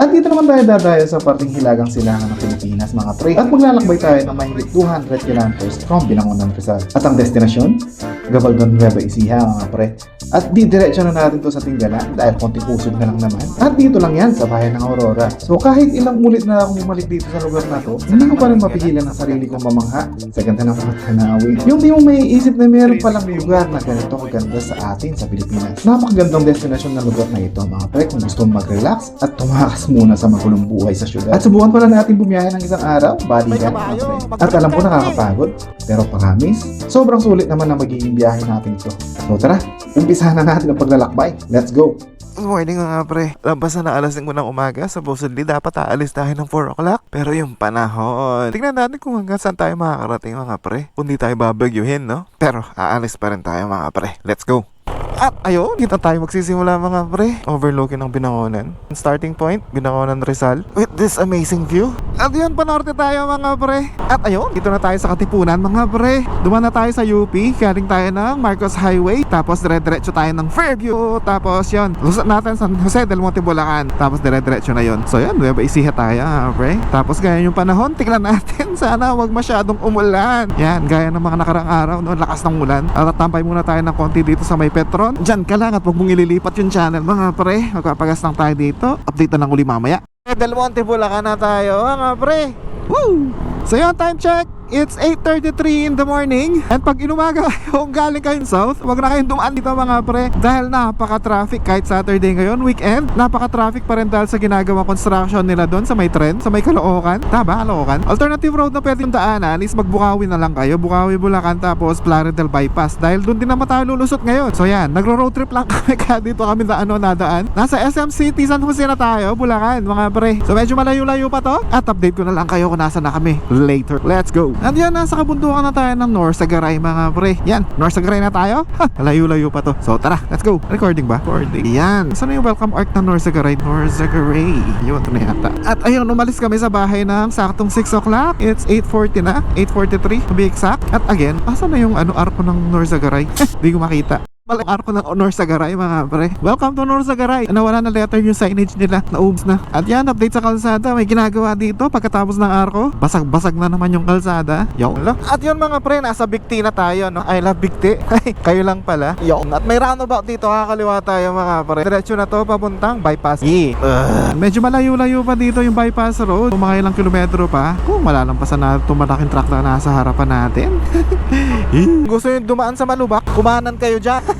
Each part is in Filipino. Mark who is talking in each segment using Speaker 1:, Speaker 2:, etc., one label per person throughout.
Speaker 1: At dito naman tayo dadayo sa parting hilagang silangan ng Pilipinas mga pre. At maglalakbay tayo ng mahigit 200 kilometers from Binangonan Rizal. At ang destinasyon? Gabaldon Nueva Ecija mga pre. At di diretso na natin to sa Tingala dahil konting usog na lang naman. At dito lang yan sa bayan ng Aurora. So kahit ilang ulit na akong bumalik dito sa lugar na to, hindi ko pa rin mapigilan ang sarili kong mamangha sa ganda ng mga tanawin. Yung di mo may isip na meron palang lugar na ganito kaganda sa atin sa Pilipinas. Napakagandang destinasyon ng lugar na ito mga pre kung gusto mag-relax at tumakas muna sa magulong buhay sa syudad. At subukan pala natin bumiyahe ng isang araw, body yan mga pre. At alam ko nakakapagod, pero promise, sobrang sulit naman na magiging biyahe natin ito. So tara, umpisahan na natin ang paglalakbay. Let's go!
Speaker 2: Good morning mga pre. Lampas na alas 5 ng umaga. Supposedly dapat aalis tayo ng 4 o'clock. Pero yung panahon. Tingnan natin kung hanggang saan tayo makakarating mga pre. Kung di tayo babagyuhin, no? Pero aalis pa rin tayo mga pre. Let's go. At ayun, dito tayo magsisimula mga pre. Overlooking ng Binangonan. Starting point, Binangonan Rizal. With this amazing view. At yun, panorte tayo mga pre. At ayun, dito na tayo sa Katipunan mga pre. Duman na tayo sa UP. Galing tayo ng Marcos Highway. Tapos dire-diretso tayo ng Fairview. Tapos yun, lusot natin San Jose del Monte Bulacan. Tapos dire-diretso na yun. So yun, Nueva Ecija tayo mga pre. Tapos gaya yung panahon, tignan natin. Sana wag masyadong umulan. Yan, gaya ng mga nakarang araw, no, lakas ng ulan. At tampay muna tayo ng konti dito sa may Petron. Diyan ka lang at wag mong ililipat yung channel mga pre. Magpapagas lang tayo dito. Update na lang uli mamaya. Del Monte Bulacan na tayo mga pre. Woo! So yun, time check. It's 8.33 in the morning. And pag inumaga kayo, galing kayong south Huwag na kayong dumaan dito mga pre. Dahil napaka-traffic kahit Saturday ngayon, weekend. Napaka-traffic pa rin dahil sa ginagawa construction nila doon Sa may trend, sa may Caloocan. Tama, Caloocan? Alternative road na pwede yung daanan is magbukawi na lang kayo. Bukawi, Bulacan, tapos Plaridel Bypass. Dahil doon din naman tayo lulusot ngayon. So yan, nagro-road trip lang kami. Kaya dito kami na ano, nadaan. Nasa SM City, San Jose na tayo, Bulacan mga pre. So medyo malayo-layo pa to. At update ko na lang kayo kung nasa na kami later. Let's go And yan, nasa kabundukan na tayo ng North Sagaray mga pre. Yan, North Sagaray na tayo. Ha, layo-layo pa to. So tara, let's go. Recording ba? Recording. Yan, saan na yung welcome arc ng North Sagaray? North Sagaray. Yun, ito na yata. At ayun, umalis kami sa bahay ng saktong 6 o'clock. It's 8.40 na 8.43 to be exact. At again, asa na yung ano arko ng North Sagaray? Di ko makita Malang arko ng Honor Sagaray mga pre. Welcome to Honor Sagaray. Nawala na letter yung signage nila. Naubos na. At yan update sa kalsada. May ginagawa dito Pagkatapos ng arko. Basag-basag na naman yung kalsada. Yo At yun mga pre Nasa Big T na tayo no? I love Big T. Ay, Kayo lang pala. Yo At may roundabout dito Kakaliwa tayo mga pre. Diretso na to Papuntang bypass. Yeah Ugh. Medyo malayo-layo pa dito yung bypass road. Mga ilang kilometro pa. Kung malalampasan na itong malaking truck na nasa harapan natin. Gusto yung dumaan sa Malubak? Kumanan kayo dyan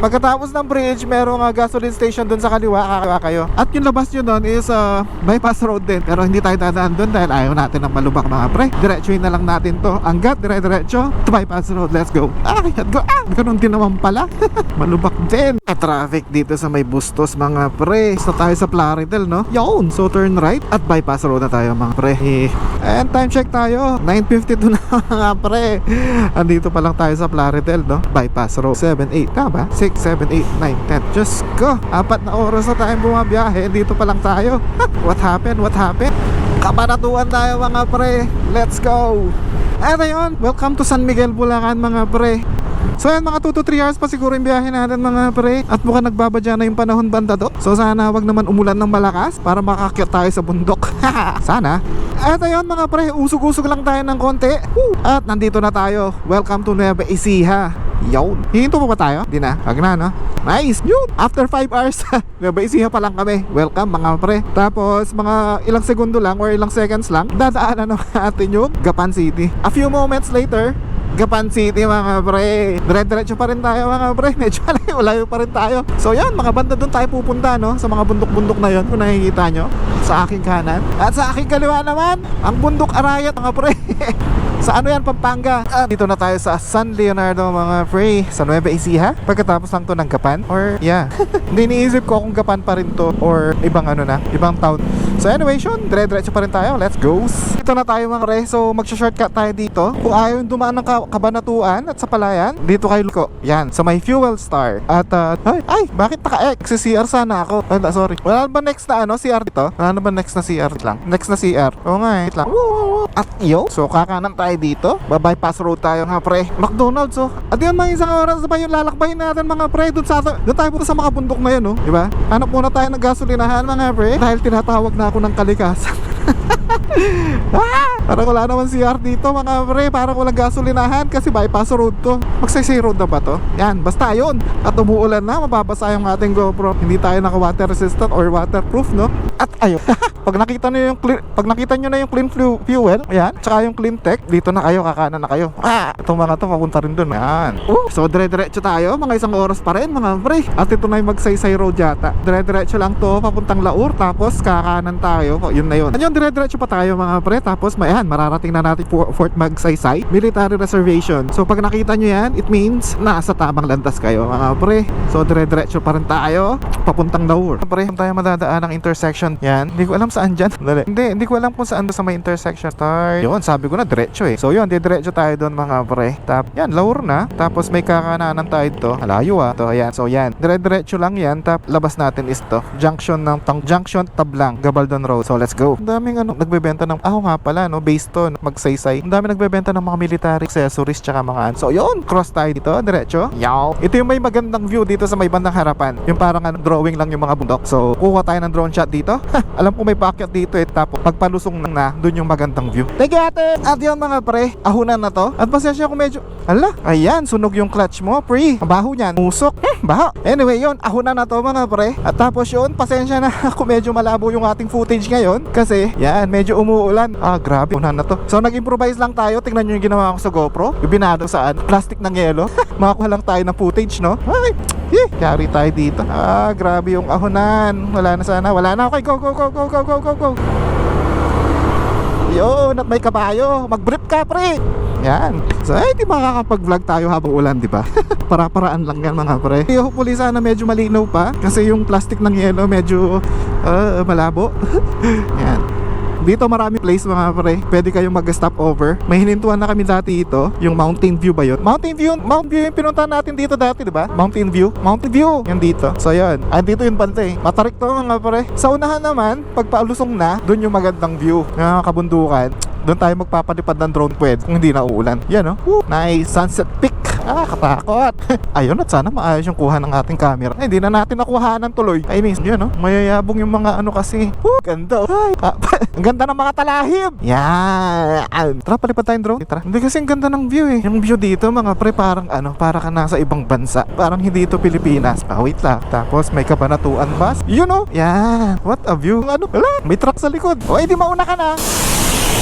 Speaker 2: Pagkatapos ng bridge, merong uh, gasoline station doon sa kaliwa, kakawa kayo. At yung labas nyo doon is uh, bypass road din. Pero hindi tayo dadaan doon dahil ayaw natin ng malubak mga pre. Diretsuhin na lang natin to. Hanggat dire-diretso to bypass road. Let's go. Ah, let's go. Ah, ganun din naman pala. malubak din. Ah, traffic dito sa may bustos mga pre. So tayo sa Plaridel, no? Yun. So turn right at bypass road na tayo mga pre. Eh, And time check tayo. 9.52 na mga pre. Andito pa lang tayo sa Plaridel, no? Bypass road. 7-8. Tama? 6, 7, 8, 9, 10 Diyos ko, apat na oras na tayong bumabiyahe. Dito pa lang tayo. What happened? What happened? Kabanatuan tayo mga pre. Let's go. At ayun, welcome to San Miguel, Bulacan mga pre So yan mga 2 to 3 hours pa siguro yung biyahe natin mga pre. At mukhang nagbabadya na yung panahon banda do So sana wag naman umulan ng malakas Para makakyat tayo sa bundok. Sana. At ayun mga pre, usog-usog lang tayo ng konti! At nandito na tayo. Welcome to Nueva Ecija. Yun. Hihinto pa ba tayo? Di na. Wag na no? Nice! Yun! After 5 hours Nueva Ecija pa lang kami. Welcome mga pre. Tapos mga ilang segundo lang Or ilang seconds lang Dadaanan naman natin yung Gapan City. A few moments later Gapan City mga pre. Dire-diretso pa rin tayo mga pre. Medyo malayo pa rin tayo. So yan mga banda doon tayo pupunta no? Sa mga bundok-bundok na yon Kung nakikita nyo. Sa aking kanan. At sa aking kaliwa naman Ang bundok Arayat mga pre. Sa ano yan Pampanga? At dito na tayo sa San Leonardo mga pre. Sa Nueva Ecija. Pagkatapos lang to ng Gapan Or yeah. Hindi iniisip ko kung Gapan pa rin to Or ibang ano na Ibang town. So anyway Sean Dire-diretso pa rin tayo. Let's go. Dito na tayo mga pre. So magsha-shortcut tayo dito. Kung ayaw dumaan ng kabanatuan At sa palayan Dito kayo ko Yan Sa may fuel star At uh, ay, ay bakit naka-X Si CR sana ako Ay, sorry Wala ba next na ano CR dito? Wala na na ba next na CR lang? Next na CR. Oo nga eh. Wait lang. At yo, so kakanan tayo dito. Babypass road tayo nga pre. McDonald's oh. At yun mga isang oras ba yung lalakbayin natin mga pre. Doon sa doon tayo punta sa mga bundok na yun oh. Di ba? Hanap muna tayo ng gasolinahan mga pre. Dahil tinatawag na ako ng kalikasan. ah! Parang wala naman CR dito mga pre. Parang walang gasolinahan kasi bypass road to. Magsaysay road na ba to? Yan, basta yun. At umuulan na, mababasa yung ating GoPro. Hindi tayo naka water resistant or waterproof no? At ayun Pag nakita nyo yung clean, Pag nakita nyo na yung clean fuel Ayan, tsaka yung clean tech Dito na kayo, kakanan na kayo. Ah, itong mga to papunta rin dun. Yan. Uh, So dire-diretso tayo, mga isang oras pa rin mga pre. At ito na yung magsaysay road yata. Dire-diretso lang to, papuntang Laur Tapos kakanan tayo, yun na yun. Ano dire-diretso pa tayo mga pre. Tapos may yan, mararating na natin po Fort Magsaysay. Military Reservation. So pag nakita nyo yan, it means nasa tamang landas kayo mga pre. So dire-diretso pa rin tayo. Papuntang Laur Pre, tayo madadaan ng intersection. Yan, hindi ko alam saan dyan. Dali. Hindi, hindi ko alam kung saan sa may intersection. Start. Yun, sabi ko na diretso eh. So yun, diretso tayo doon mga pre. Tap, yan, Laur na. Tapos may kakananan tayo dito. Malayo ah. To, ayan, so yan. Dire-diretso lang yan. Tap, labas natin is to Junction ng tang Junction Tablang Gabaldon Road. So let's go daming ano, nagbebenta ng Ako nga pala no, based to Magsaysay. Ang dami nagbebenta ng mga military accessories Tsaka mga ano So yun, cross tayo dito, diretso. Yaw. Ito yung may magandang view dito sa may bandang harapan. Yung parang ano, drawing lang yung mga bundok. So kuha tayo ng drone shot dito. Alam ko may paakyat dito eh Tapos pagpalusong na, dun yung magandang view. Thank you ate! At yun mga pre, ahunan na to. At pasensya ko medyo Ala, ayan, sunog yung clutch mo pre. Ang baho niyan, musok hmm, Baho. Anyway yun, ahunan na to mga pre. At tapos yun, pasensya na ako medyo malabo yung ating footage ngayon Kasi, yan, medyo umuulan Ah, grabe, unan na to So nag-improvise lang tayo, tingnan nyo yung ginawa ko sa GoPro Yung saan, plastic ng yelo Makakuha lang tayo ng footage, no? Ay, eh, carry tayo dito Ah, grabe yung ahunan Wala na sana, wala na Okay, go, go, go, go, go, go, go, go Yun, at may kabayo Mag-brief ka, pre yan. So, ay, di makakapag-vlog tayo habang ulan, di ba? Para-paraan lang yan, mga pre. Eh, Hopefully, sana medyo malinaw pa. Kasi yung plastic ng yelo medyo uh, malabo. yan. Dito marami place mga pre. Pwede kayong mag-stop over. May hinintuan na kami dati ito. Yung Mountain View ba yun? Mountain View, Mount View yung pinuntahan natin dito dati, di ba? Mountain View. Mountain View. Yan dito. So yun. Ah, dito yung bante. Matarik to mga pre. Sa unahan naman, pag paalusong na, dun yung magandang view. Ng mga kabundukan. Doon tayo magpapalipad ng drone pwede kung hindi na uulan. Yan oh. Woo, nice sunset peak. Ah, katakot. Ayun at sana maayos yung kuha ng ating camera. Ay, hindi na natin nakuha ng tuloy. Ay, miss, yun oh. Mayayabong yung mga ano kasi. Woo, ganda. oh. Ay, ah, ang ganda ng mga talahib. Yan. Tara, palipad tayong drone. Tara. Hindi kasi ang ganda ng view eh. Yung view dito, mga pre, parang ano, para ka nasa ibang bansa. Parang hindi ito Pilipinas. Ah, wait lang. Tapos may kabanatuan bus. Yun oh. Yan. What a view. Ano? Wala. May truck sa likod. O, edi mauna ka na.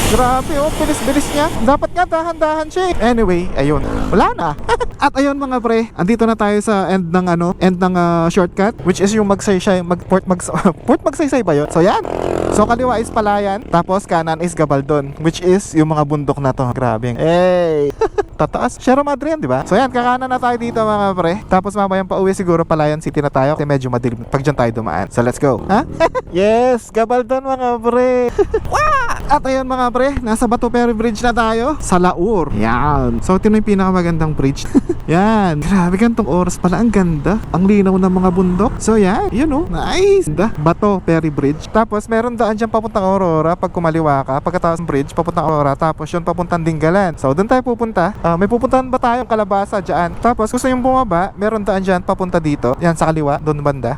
Speaker 2: Grabe oh, bilis-bilis niya. Dapat nga dahan-dahan siya. eh. Anyway, ayun. Wala na. At ayun mga pre, andito na tayo sa end ng ano, end ng ah, shortcut which is yung magsaysay, mag port mag port magsaysay ba yun? So yan. So kaliwa is Palayan, tapos kanan is Gabaldon which is yung mga bundok na to. Grabe. Hey. Tataas. Sierra Madre yan, di ba? So yan, kakanan na tayo dito mga pre. Tapos mamayang pauwi siguro Palayan City na tayo kasi medyo madilim pag dyan tayo dumaan. So let's go. Ha? yes, Gabaldon mga pre. Wah! At ayun mga pre, nasa Bato Ferry Bridge na tayo sa Laur. Yan. So ito na yung pinakamagandang bridge. Yan. Grabe gantong oras pala. Ang ganda. Ang linaw ng mga bundok. So yan. Yun oh. Nice. Da. Bato Ferry Bridge. Tapos meron daan dyan papuntang Aurora pag kumaliwa ka. Pagkatapos ng bridge, papuntang Aurora. Tapos yun papuntang Dingalan. So doon tayo pupunta. Ah, may pupuntahan ba tayong kalabasa dyan? Tapos gusto yung bumaba, meron daan dyan papunta dito. Yan sa kaliwa, doon banda.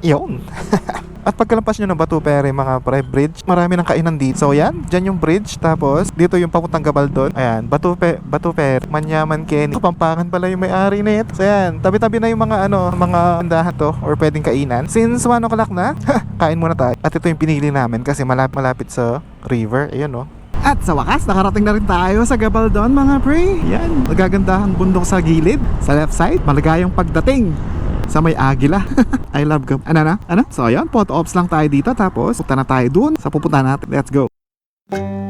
Speaker 2: Yun. At pagkalampas nyo ng Batu Pere mga pre bridge, marami ng kainan dito. So yan, dyan yung bridge. Tapos dito yung papuntang Gabaldon. Ayan, Batu Pe Batu Pere, Manyaman Kenny. Kapampangan pala yung may-ari na ito. So yan, tabi-tabi na yung mga ano, mga tindahan to or pwedeng kainan. Since 1 o'clock na, kain muna tayo. At ito yung pinili namin kasi malapit, malapit sa river. Ayun oh. At sa wakas, nakarating na rin tayo sa Gabaldon mga pre. Yan, nagagandahang bundok sa gilid. Sa left side, maligayang pagdating sa may agila. I love Gab. Ano na? Ano? So ayun, photo ops lang tayo dito tapos punta na tayo dun sa pupunta natin. Let's go. At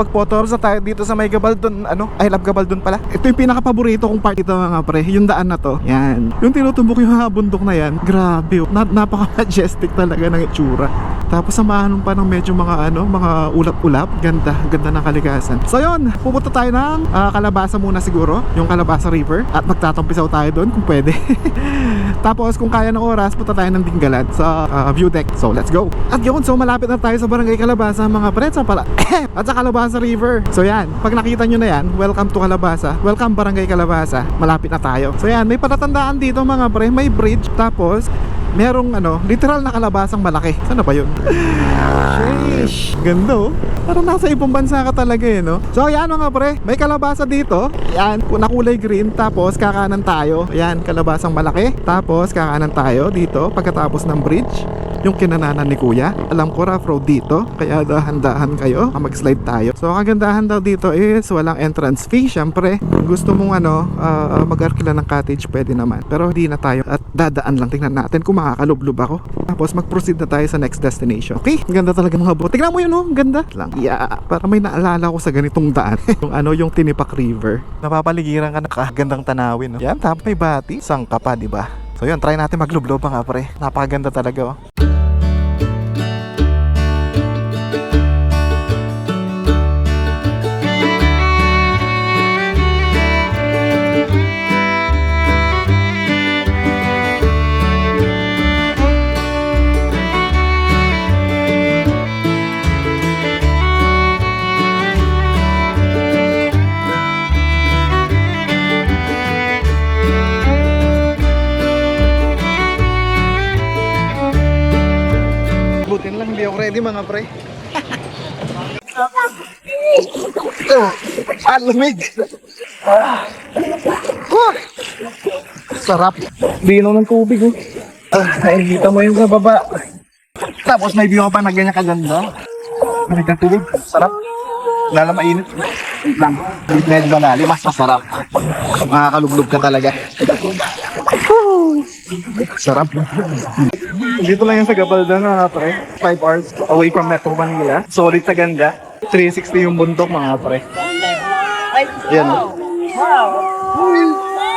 Speaker 2: nakapag-photo na tayo dito sa may Gabaldon, ano? I love Gabaldon pala. Ito yung pinaka-paborito kong part dito mga pre, yung daan na to. Yan. Yung tinutumbok yung bundok na yan, grabe. Na napaka-majestic talaga ng itsura. Tapos samahan pa ng medyo mga ano, mga ulap-ulap. Ganda, ganda ng kalikasan. So yun, pupunta tayo ng ah, Kalabasa muna siguro, yung Kalabasa River. At magtatampisaw tayo doon kung pwede. Tapos kung kaya ng oras, punta tayo ng Dinggalan sa ah, view deck. So let's go. At yun, so malapit na tayo sa Barangay Kalabasa mga pretsa pala. At sa Kalabasa River. So yan, pag nakita nyo na yan, welcome to Kalabasa. Welcome Barangay Kalabasa. Malapit na tayo. So yan, may patatandaan dito mga pre, may bridge. Tapos merong ano, literal na kalabasang malaki. Sana ba yun? Sheesh! Ganda oh. Parang nasa ibang bansa ka talaga eh, no? So yan mga pre, may kalabasa dito. Yan, na kulay green. Tapos kakanan tayo. Yan, kalabasang malaki. Tapos kakanan tayo dito pagkatapos ng bridge. Yung kinananan ni kuya. Alam ko rough road dito. Kaya dahan-dahan kayo. Mag-slide tayo. So kagandahan daw dito is walang entrance fee. Syempre, gusto mong ano, ah, mag-arkila ng cottage, pwede naman. Pero hindi na tayo. At dadaan lang. Tingnan natin kung makakalublob ako. Tapos mag-proceed na tayo sa next destination. Okay? Ganda talaga mga bot. Tingnan mo yun oh. Ganda. Lang. Yeah. Para may naalala ko sa ganitong daan. yung ano, yung Tinipak River. Napapaligiran ka ng kagandang tanawin. No? Yan, tapos may bati. Sangka pa, di ba? So yun, try natin maglublob mga pre. Napakaganda talaga oh. Ready mga pre. Ang lamig. Ah. Huh. Sarap. Linaw ng tubig oh. Ah, nakikita mo yung sa baba. Tapos may view pa na ganyan kaganda. May tubig. Sarap. Lala mainit. Lang. Medyo banali. Mas masarap. Makakalublog ka talaga. Sarap. Dito lang yan sa Gabaldon mga pre. 5 hours away from Metro Manila. Solid sa ganda. 360 yung bundok mga pre. Yan.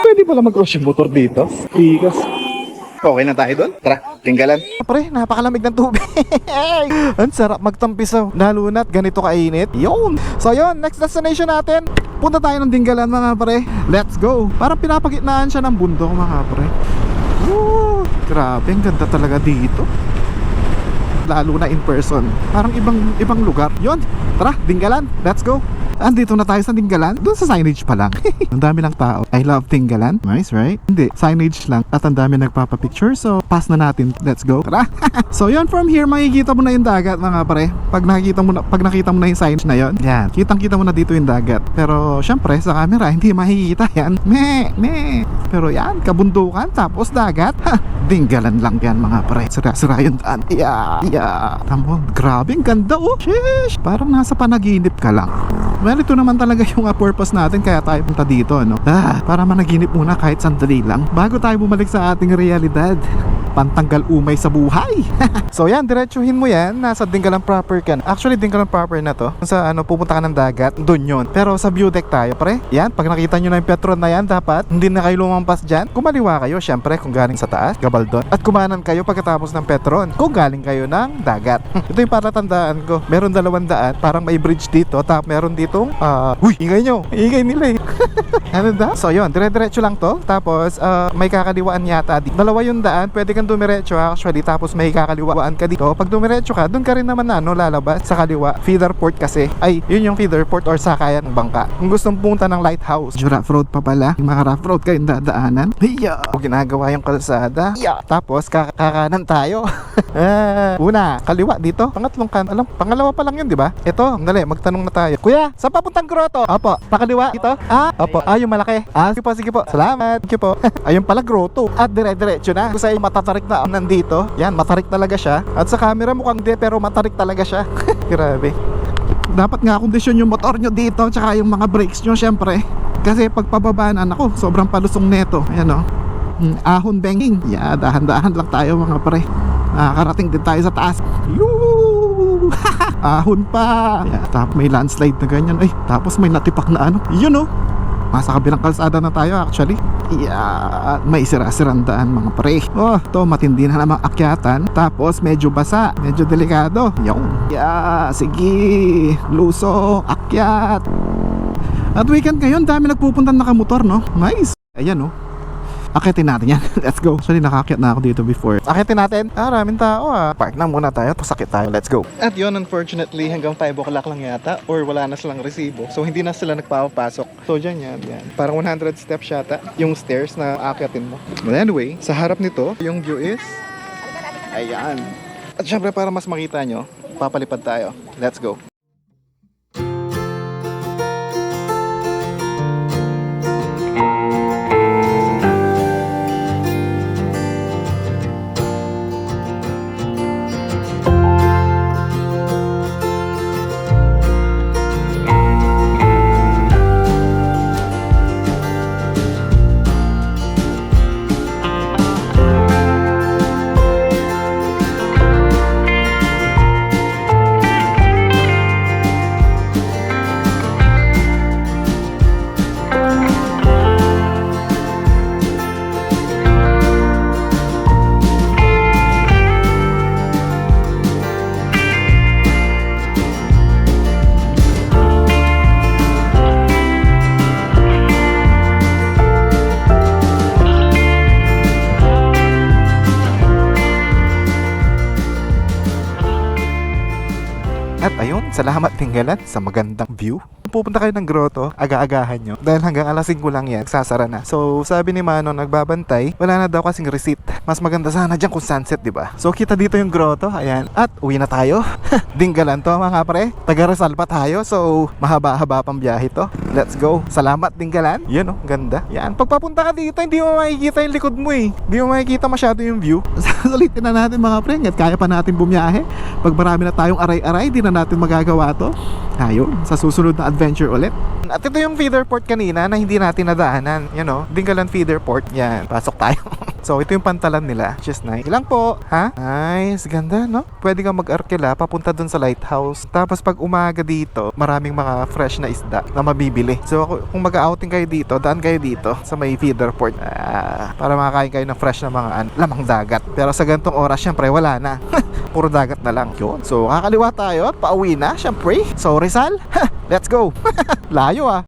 Speaker 2: Pwede pala mag-cross yung motor dito. Tigas. Okay na tayo doon? Tara, tinggalan. Pre, napakalamig ng tubig. Ang sarap magtampisaw. Lalo na't ganito kainit. Yun. So yun, next destination natin. Punta tayo ng Dinggalan mga pre. Let's go. Parang pinapagitnaan siya ng bundok mga pre. Woo! Grabe, ang ganda talaga dito. Lalo na in person. Parang ibang ibang lugar. Yon, tara, Dinggalan. Let's go. Andito na tayo sa Dinggalan. Doon sa signage pa lang. ang dami lang tao. I love Dinggalan. Nice, right? Hindi, signage lang. At ang dami nagpapapicture. So, pass na natin. Let's go. Tara. so, yon from here, makikita mo na yung dagat, mga pare. Pag nakikita mo na, pag nakita mo na yung signage na yon, yan. Kitang-kita mo na dito yung dagat. Pero, syempre, sa camera, hindi makikita yan. Me, me. Pero yan, kabundukan, tapos dagat. Ha, dinggalan lang yan, mga pare. Sira-sira yung daan. Yeah, yeah. Tamo, grabe, ang ganda, oh. Sheesh. Parang nasa panaginip ka lang. Well, ito naman talaga yung uh, purpose natin kaya tayo punta dito, no? Ah, para managinip muna kahit sandali lang bago tayo bumalik sa ating realidad. Pantanggal umay sa buhay. so yan, diretsuhin mo yan. Nasa Dingalan proper ka. Actually, Dingalan proper na to. Sa ano, pupunta ka ng dagat, doon yun. Pero sa view deck tayo, pre. Yan, pag nakita nyo na yung Petron na yan, dapat hindi na kayo lumampas dyan. Kumaliwa kayo, syempre, kung galing sa taas, Gabaldon. At kumanan kayo pagkatapos ng Petron. Kung galing kayo ng dagat. Ito yung palatandaan ko. Meron dalawang daan, parang may bridge dito. Tapos meron ditong, ah, uy, ingay nyo. Ingay nila eh. ano da? So yun, dire-diretso lang to. Tapos uh, may kakaliwaan yata dito. Dalawa yung daan, pwede kang dumiretso actually. Tapos may kakaliwaan ka dito. Pag dumiretso ka, doon ka rin naman na ano, lalabas sa kaliwa. Feeder port kasi. Ay, yun yung feeder port or sakayan ng bangka. Kung gustong pumunta ng lighthouse. Rough road pa pala. Yung mga rough road kayong dadaanan. Hiya! Ginagawa yung kalsada. Hiya! Tapos kakakanan tayo. Ah, una, kaliwa dito. Pangatlong kan. Alam, pangalawa pa lang yun, di ba? Ito, dali, magtanong na tayo. Kuya, saan papuntang grotto? Opo, pakaliwa dito. Ah, opo. Ah, yung malaki. Ah, sige po, sige po. Salamat. Thank you po. Ayun pala grotto. At dire-diretso na. Sa'yo matatarik na nandito. Yan, matarik talaga siya. At sa camera mukhang di, pero matarik talaga siya. Grabe. Dapat nga kondisyon yung motor nyo dito tsaka yung mga brakes nyo syempre. Kasi pagpababaan ako, sobrang palusong neto. Ayan o. Mm, ahon banging. Yeah, dahan-dahan lang tayo mga pre. Nakakarating din tayo sa taas. Yoo! ahon pa. Yeah, tapos may landslide na ganyan. Ay, tapos may natipak na ano. Yun oh. Nasa kabilang kalsada na tayo actually. Yeah, may sira-sirang daan mga pre. Oh, to matindi na namang akyatan. Tapos medyo basa, medyo delikado. Yung, yeah, sige. Luso, akyat. At weekend ngayon, dami nagpupunta nakamotor, no? Nice. Ayan, no? Akitin natin yan. Let's go. Actually, nakakyat na ako dito before. Akitin natin. Ah, raming tao ah. Park na muna tayo. Pasakit tayo. Let's go. At yun, unfortunately, hanggang 5 o'clock lang yata. Or wala na silang resibo. So, hindi na sila nagpapasok. So, dyan yan. yan. Parang 100 steps yata. Yung stairs na akyatin mo. But anyway, sa harap nito, yung view is... Ayan. At syempre, para mas makita nyo, papalipad tayo. Let's go. At ayun, salamat tinggalan sa magandang view. Pupunta kayo ng grotto, aga-agahan nyo. Dahil hanggang alas 5 lang yan, sasara na. So, sabi ni Mano, nagbabantay, wala na daw kasing receipt. Mas maganda sana dyan kung sunset, di ba? So, kita dito yung grotto, ayan. At uwi na tayo. Dinggalan to mga pre. Taga Rizal pa tayo, so mahaba-haba pang biyahe to. Let's go. Salamat Dinggalan. Yan oh, ganda. Yan, pagpapunta ka dito, hindi mo makikita yung likod mo eh. Hindi mo makikita masyado yung view. Sulitin na natin mga pre, at kaya pa natin bumiyahe. Pag marami na tayong aray-aray, di na natin magagawa to. Ayun, sa susunod na adventure ulit. At ito yung feeder port kanina na hindi natin nadaanan. You know, Dingalan feeder port. Yan, pasok tayo. so, ito yung pantalan nila. Just nice. Ilang po, ha? Nice, ganda, no? Pwede kang mag-arkela papunta dun sa lighthouse. Tapos pag umaga dito, maraming mga fresh na isda na mabibili. So, ako- kung mag-outing kayo dito, daan kayo dito sa may feeder port. Ah, para makakain kayo ng fresh na mga an- lamang dagat. Pero sa gantong oras, syempre, wala na. Puro dagat na lang. Yun. So, kakaliwa tayo at pauwi na, syempre. So, Rizal, let's go. Layo ah.